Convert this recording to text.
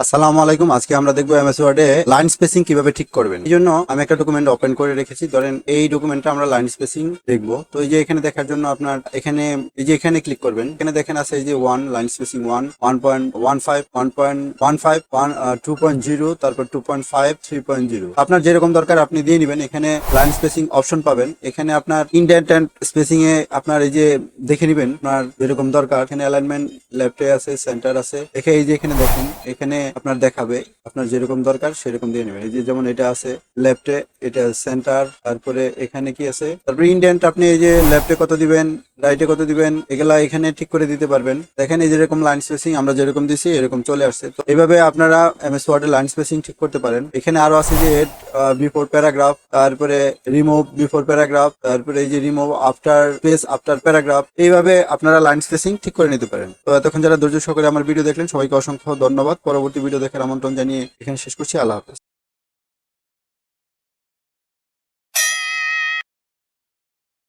আসসালামু আলাইকুম। আজকে আমরা দেখব এমএস ওয়ার্ডে লাইন স্পেসিং কীভাবে ঠিক করবেন। এই জন্য আমি একটা ডকুমেন্ট ওপেন করে রেখেছি। ধরেন এই ডকুমেন্টটা আমরা লাইন স্পেসিং দেখব। তো এই যে এখানে দেখার জন্য আপনার এখানে, এই যে এখানে ক্লিক করবেন, এখানে দেখেন আছে এই যে one line spacing one one point one five one point one five one two point zero তারপর two point five three point zero আপনার যেরকম দরকার আপনি দিয়ে নেবেন। এখানে লাইন স্পেসিং অপশন পাবেন। এখানে আপনার ইন্ডেন্ট অ্যান্ড স্পেসিং এ আপনার এই যে দেখে নেবেন, আপনার যেরকম দরকার। এখানে অ্যালাইনমেন্ট লেফটে আছে সেন্টার আছে। এখানে এই যে এখানে দেখেন, এখানে আপনার দেখাবে আপনার যেরকম দরকার সেরকম দিয়ে নেবেন। এই যে যেমন এটা আছে লেফটে এটা সেন্টার তারপরে এখানে কি আছে? তারপরে ইন্ডেন্ট আপনি এই যে লেফটে কত দিবেন রাইটে কত দিবেন, এগুলা এখানে ঠিক করে দিতে পারবেন। দেখেন এই যেরকম লাইন স্পেসিং আমরা যেরকম দিছি, এরকম চলে আসছে। তো এইভাবে আপনারা এমএস ওয়ার্ডে লাইন স্পেসিং ঠিক করতে পারেন। এখানে আরও আছে যে হেড বিফোর প্যারাগ্রাফ তারপরে রিমুভ বিফোর প্যারাগ্রাফ তারপরে এই যে remove after space after paragraph এইভাবে আপনারা লাইন স্পেসিং ঠিক করে নিতে পারেন। তো এতক্ষণ যারা ধৈর্য সহকারে আমার ভিডিও দেখলেন, সবাইকে অসংখ্য ধন্যবাদ। পরবর্তী ভিডিও দেখার আমন্ত্রণ জানিয়ে এখানে শেষ করছি। আল্লাহ হাফেজ।